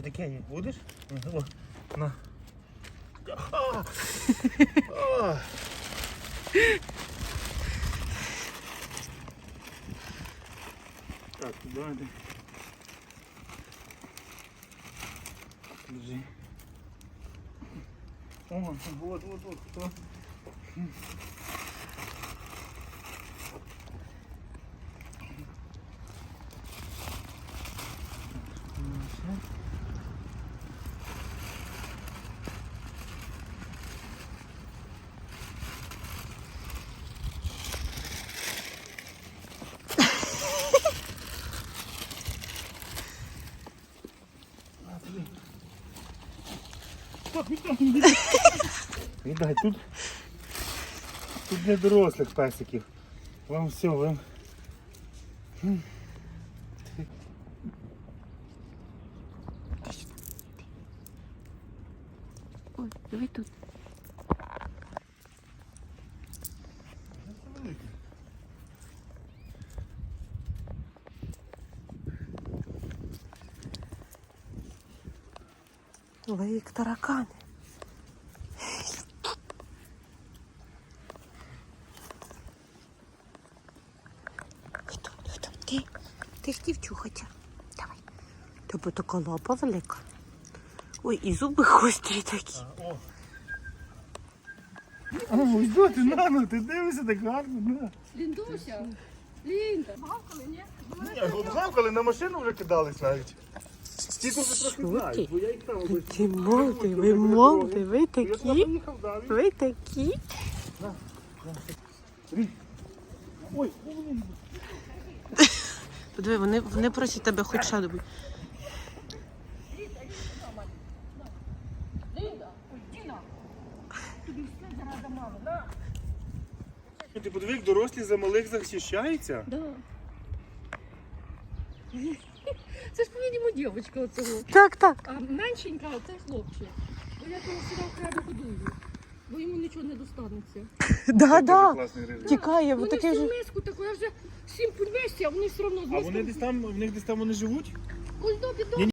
Чи таке є? Будеш? О, на. Так, давайте. Держи. О, вот, вот, вот, кто? Віддай, тут, тут для дорослих песиків. Вам все, вам. Ой, давай тут. Як таракани. Хто, хто ти? Ти ж дівчухотя. Давай. Тебе така лапа велика. Ой, і зуби гострі такі. О. О, що ти нано, ти дивишся так гарно, на. Ліндуся, Лінда. Гавкали, ні? Ні, гавкали на машину вже кидались навіть. Ті тут трохи знають, ти? бо я їх там обичаю. Ти молодий, ви молодий, ви такі, ви такі. Ой, блін. Подиви, вони, вони просять тебе хоч да? Ти подиви, як дорослі за малих захищаються. Да. Це ж, по-моєму, дівчинка оцього. Так, так. А меншенька це хлопчик. Бо я того сюди окремо годую. Бо йому нічого не достанеться. Да, да. класний ризик. Тікає, бо Вони таке всю ж. миску таку, я вже сім підвести, а вони все одно з А вони десь там, в них десь там вони живуть? Ось до ні,